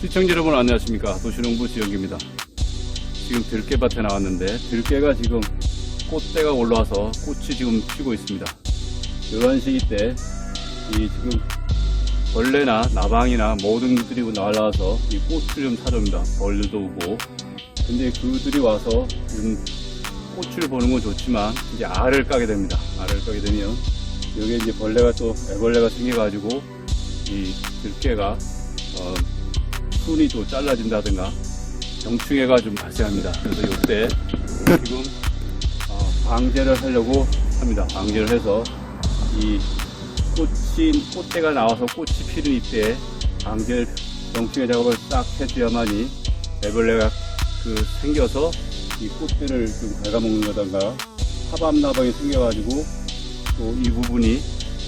시청자 여러분 안녕하십니까? 도시농부 지영기입니다. 지금 들깨밭에 나왔는데 들깨가 지금 꽃대가 올라와서 꽃이 지금 피고 있습니다. 이러한 시기 때 이 지금 벌레나 나방이나 모든 것들이 날라와서 이 꽃을 좀 찾아옵니다. 벌들도 오고. 근데 그들이 와서 지금 꽃을 보는 건 좋지만 이제 알을 까게 됩니다. 알을 까게 되면 여기에 이제 벌레가 또 애벌레가 생겨가지고 이 들깨가 어, 순이 또 잘라진다든가 병충해가 좀 발생합니다. 그래서 이때 지금 어, 방제를 하려고 합니다. 방제를 해서 이 꽃이 꽃대가 나와서 꽃이 피는 이때에 방제 병충해 작업을 싹 해줘야만이 애벌레가 그 생겨서 이 꽃들을 좀 갉아먹는다든가 하밤나방이 생겨가지고 또 이 부분이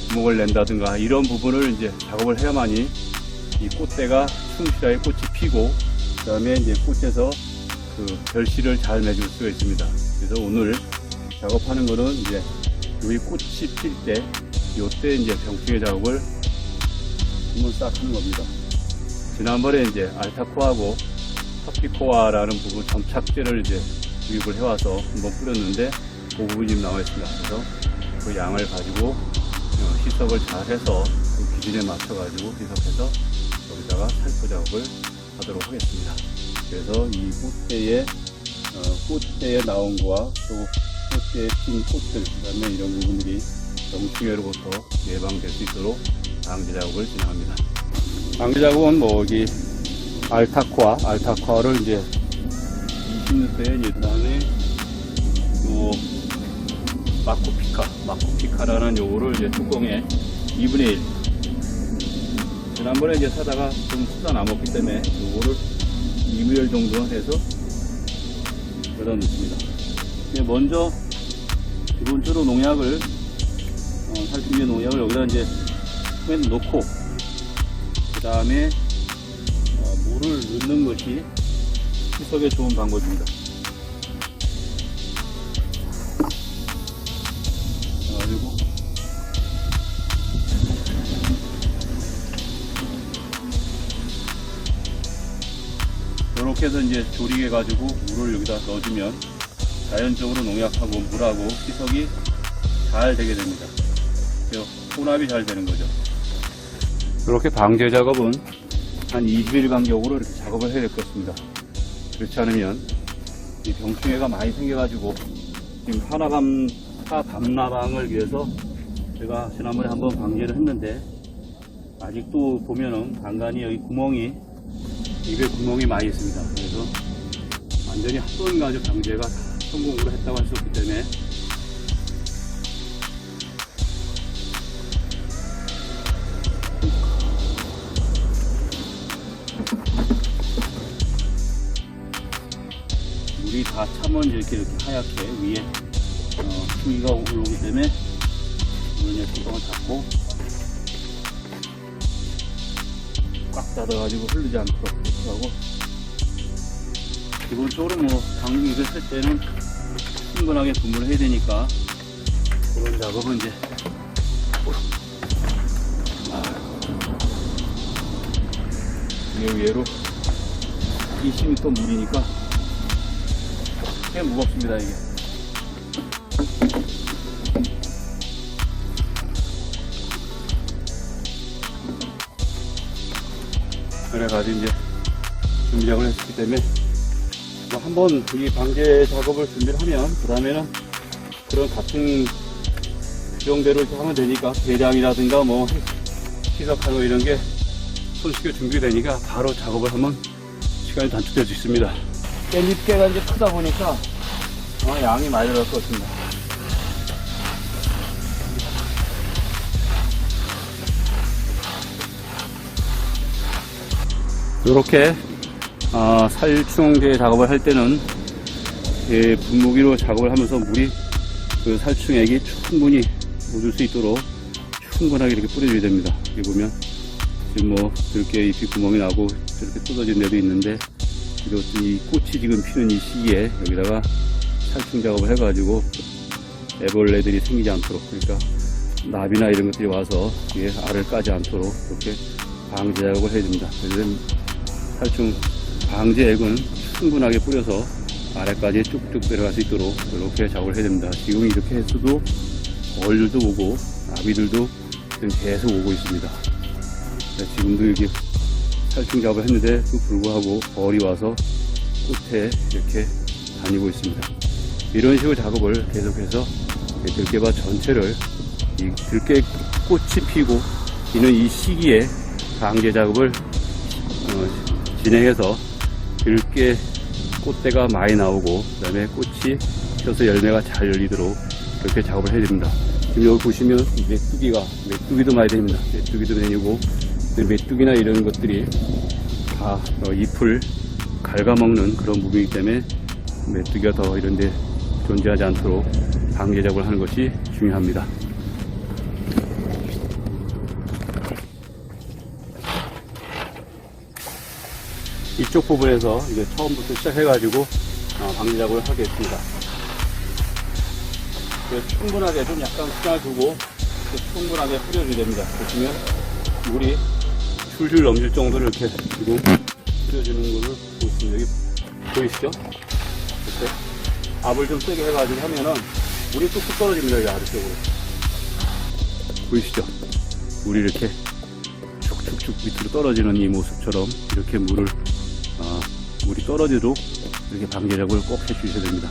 구멍을 낸다든가 이런 부분을 이제 작업을 해야만이 이 꽃대가 충실하게 꽃이 피고 그 다음에 이제 꽃에서 그 결실을 잘 맺을 수가 있습니다. 그래서 오늘 작업하는 거는 이제 여기 꽃이 필 때 요때 이제 병충해 작업을 한번 싹 하는 겁니다. 지난번에 이제 알타코하고 파피코아라는 부분 점착제를 이제 구입을 해와서 한번 뿌렸는데 그 부분이 지금 나와 있습니다. 그래서 그 양을 가지고 어, 희석을 잘 해서 그 기준에 맞춰 가지고 희석해서 여기다가 살포 작업을 하도록 하겠습니다. 그래서 이 꽃대에 어, 꽃대에 나온 거와 또 꽃대에 핀 꽃들 그다음에 이런 부분들이 병충해로부터 예방될 수 있도록 방제 작업을 진행합니다. 방제 작업은 뭐 여기 알타코아, 알타코아를 이제 20년대에 이제 그다음에 요 마코피카, 마코피카라는 요거를 이제 뚜껑에 2분의 1 지난번에 이제 사다가 좀 쓰다 남았기 때문에 2분의 1 정도 해서 여기다 넣습니다. 근데 먼저 기본적으로 농약을 어, 살충제 농약을 여기다 이제 맨 넣고 그 다음에 어, 물을 넣는 것이 희석에 좋은 방법입니다. 이렇게 해서 이제 조리해 가지고 물을 여기다 넣어주면 자연적으로 농약하고 물하고 희석이 잘 되게 됩니다. 혼합이 잘 되는 거죠. 이렇게 방제 작업은 한 20일 간격으로 이렇게 작업을 해야 될 것 같습니다. 그렇지 않으면 이 병충해가 많이 생겨가지고 지금 하나감 하밤나방을 위해서 제가 지난번에 한번 방제를 했는데 아직도 보면은 간간히 여기 구멍이 입에 구멍이 많이 있습니다. 그래서 완전히 한번 가지고 방제가 다 성공으로 했다고 할 수 없기 때문에 물이 다 차면 이렇게 이렇게 하얗게 위에 어, 풍기가 올라오기 때문에 물을 뚜껑을 닫고 꽉 닫아가지고 흐르지 않도록 하고. 기본적으로 뭐당 이거 쓸 때는 충분하게 분무를 해야 되니까 그런 작업은 이제 아, 이게 위로 20m 물이니까 꽤 무겁습니다 이게 그래가지고 이제 준비작을 했기 때문에 뭐 한번 이 방제 작업을 준비를 하면 그 다음에는 그런 같은 규정대로 하면 되니까 대장이라든가 뭐 희석하고 이런 게 손쉽게 준비되니까 바로 작업을 하면 시간이 단축될 수 있습니다. 깻잎게가 이제 크다 보니까 양이 많이 들어갈 것 같습니다. 이렇게 어, 살충제 작업을 할 때는 예, 분무기로 작업을 하면서 물이 그 살충액이 충분히 묻을 수 있도록 충분하게 이렇게 뿌려줘야 됩니다. 여기 보면 지금 뭐 이렇게 잎이 구멍이 나고 저렇게 쏟아진 데도 있는데 이 꽃이 지금 피는 이 시기에 여기다가 살충 작업을 해가지고 애벌레들이 생기지 않도록 그러니까 나비나 이런 것들이 와서 이게 알을 까지 않도록 이렇게 방제 작업을 해야 됩니다. 살충 방제액은 충분하게 뿌려서 아래까지 쭉쭉 내려갈 수 있도록 이렇게 작업을 해야 됩니다. 지금 이렇게 했어도 벌들도 오고 나비들도 계속 오고 있습니다. 네, 지금도 여기 살충 작업을 했는데 또 불구하고 벌이 와서 꽃에 이렇게 다니고 있습니다. 이런 식으로 작업을 계속해서 이 들깨밭 전체를 이 들깨 꽃이 피고 있는 이 시기에 방제 작업을 어, 진행해서 들깨 꽃대가 많이 나오고 그 다음에 꽃이 펴서 열매가 잘 열리도록 그렇게 작업을 해야 됩니다. 지금 여기 보시면 이 메뚜기가 메뚜기도 많이 됩니다. 메뚜기도 그 메뚜기나 이런 것들이 다 어, 잎을 갉아먹는 그런 부분이기 때문에 메뚜기가 더 이런데 존재하지 않도록 방제 작업을 하는 것이 중요합니다. 이쪽 부분에서 이제 처음부터 시작해가지고 어, 방제 작업을 하겠습니다. 그래서 충분하게 좀 약간 이렇게 충분하게 뿌려줘야 됩니다. 보시면 물이 줄줄 넘칠 정도로 이렇게 지금 뿌려주는 거를 보시면 여기 보이시죠? 이렇게 압을 좀 세게 해가지고 하면은 물이 뚝뚝 떨어집니다. 여기 아래쪽으로 보이시죠? 물이 이렇게 축축축 밑으로 떨어지는 이 모습처럼 이렇게 물을 어, 물이 떨어지도록 이렇게 방제 작업을 꼭 해주셔야 됩니다.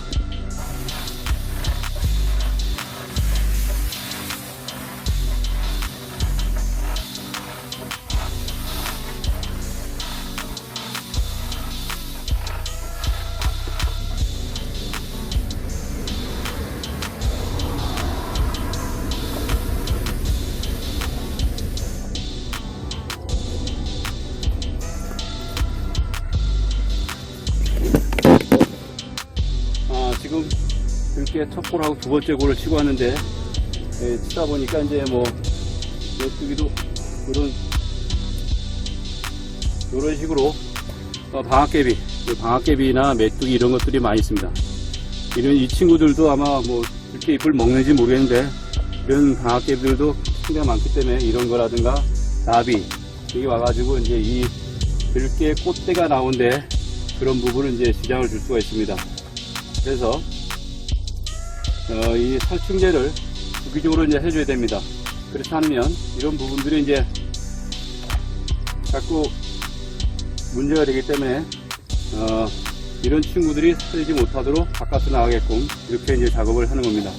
지금 이렇게 첫 골하고 두 번째 골을 치고 왔는데 예, 치다 보니까 이제 뭐 메뚜기도 이런 이런 식으로 어, 방앗개비, 그 방앗개비나 메뚜기 이런 것들이 많이 있습니다. 이런 이 친구들도 아마 뭐 이렇게 잎을 먹는지 모르겠는데 이런 방앗개비들도 상당히 많기 때문에 이런 거라든가 나비 여기 와가지고 이제 이 들깨 꽃대가 나온데 그런 부분은 이제 지장을 줄 수가 있습니다. 그래서 어, 이 살충제를 주기적으로 이제 해줘야 됩니다. 그렇지 않으면 이런 부분들이 이제 자꾸 문제가 되기 때문에 어, 이런 친구들이 살지 못하도록 바깥으로 나가게끔 이렇게 이제 작업을 하는 겁니다.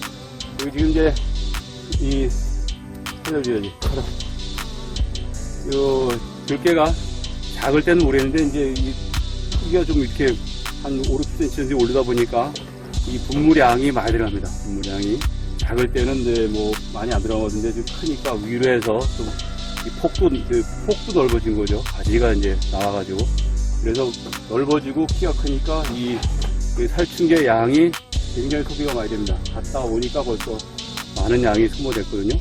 여기 지금 이제 이 살려줘야지. 요 들깨가 작을 때는 모르겠는데 이제 이 크기가 좀 이렇게 한 5, 6cm 정도 올리다 보니까 이 분무량이 많이 들어갑니다. 분무량이. 작을 때는 이제 뭐 많이 안 들어가거든요. 좀 크니까 위로 해서 좀이 폭도, 그 폭도 넓어진 거죠. 가지가 이제 나와가지고. 그래서 넓어지고 키가 크니까 이, 그 살충제 양이 굉장히 크기가 많이 됩니다. 갔다 오니까 벌써 많은 양이 소모됐거든요.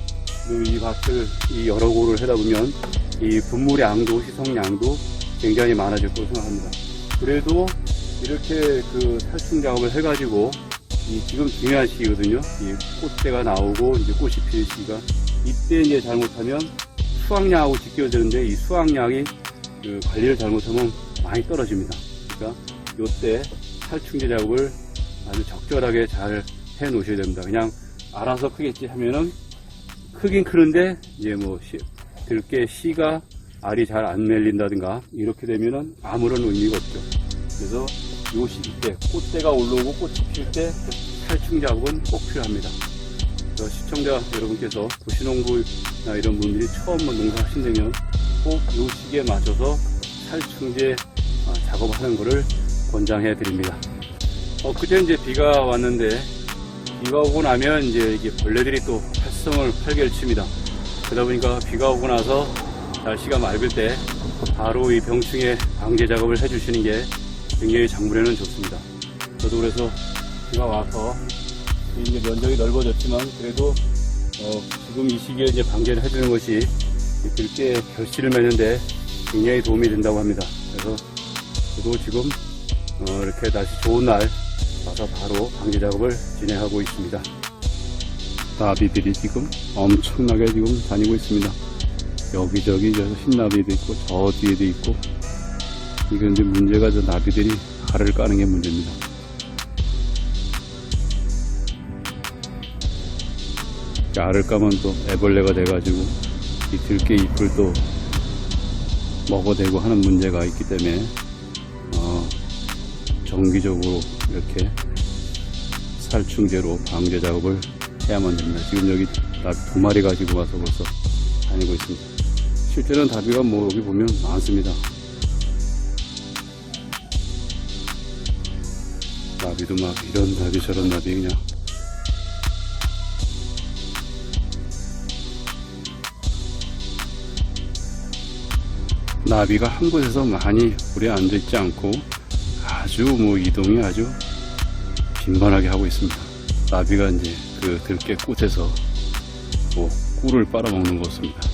그리고 이 밭을 이 여러 고를 하다 보면 이 분무량도 희석량도 굉장히 많아질 거라고 생각합니다. 그래도 이렇게 그 살충 작업을 해가지고 이 지금 중요한 시기거든요. 이 꽃대가 나오고 이제 꽃이 피는 시기가 이때 이제 잘못하면 수확량하고 직결되는데 이 수확량이 그 관리를 잘못하면 많이 떨어집니다. 그러니까 이때 살충제 작업을 아주 적절하게 잘 해 놓으셔야 됩니다. 그냥 알아서 크겠지 하면은 크긴 크는데 이제 뭐 씨- 들깨 씨가 알이 잘 안 멜린다든가 이렇게 되면은 아무런 의미가 없죠. 그래서 요 시기 때 꽃대가 올라오고 꽃이 필 때 살충 작업은 꼭 필요합니다. 시청자 여러분께서 도시농부나 이런 분들이 처음 뭐 농사하신다면 꼭요 시기에 맞춰서 살충제 아, 작업하는 것을 권장해 드립니다. 어, 그때 이제 비가 왔는데 비가 오고 나면 이제 이게 벌레들이 또 활성을 활개를 칩니다. 그러다 보니까 비가 오고 나서 날씨가 맑을 때 바로 이 병충해 방제 작업을 해주시는 게 굉장히 작물에는 좋습니다. 저도 그래서 비가 와서 이제 면적이 넓어졌지만 그래도 어, 지금 이 시기에 이제 방제를 해주는 것이 이 들깨 결실을 맺는데 굉장히 도움이 된다고 합니다. 그래서 저도 지금 어, 이렇게 날씨 좋은 날 와서 바로 방제 작업을 진행하고 있습니다. 나비들이 지금 엄청나게 지금 다니고 있습니다. 여기저기 저 흰나비도 있고 저 뒤에도 있고 이건 이제 문제가 저 나비들이 알을 까는 게 문제입니다. 이 알을 까면 또 애벌레가 돼가지고 이 들깨 잎을 또 먹어대고 하는 문제가 있기 때문에 어, 정기적으로 이렇게 살충제로 방제 작업을 해야만 됩니다. 지금 여기 나비 두 마리 가지고 와서 벌써 다니고 있습니다. 실제로는 다비가 뭐 여기 보면 많습니다. 나비도 막 이런 나비 저런 나비 그냥 나비가 한 곳에서 많이 오래 앉아 있지 않고 아주 뭐 이동이 아주 빈번하게 하고 있습니다. 나비가 이제 그 들깨 꽃에서 뭐 꿀을 빨아먹는 것 같습니다.